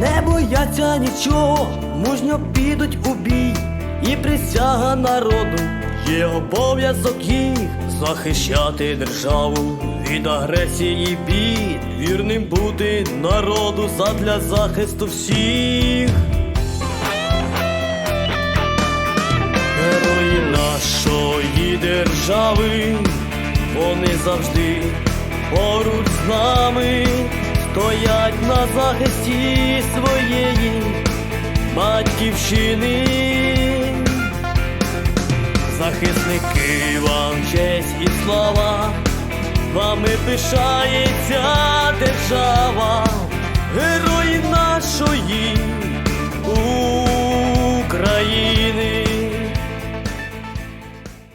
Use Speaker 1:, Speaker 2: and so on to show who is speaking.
Speaker 1: не бояться нічого, мужньо підуть у бій, і присяга народу є обов'язок їх захищати державу від агресії бід, вірним бути народу задля захисту всіх. Герої нашої держави, вони завжди поруч з нами. Стоять захисті своєї батьківщини, захисники вам честь і слава, вами пишається держава, герої нашої.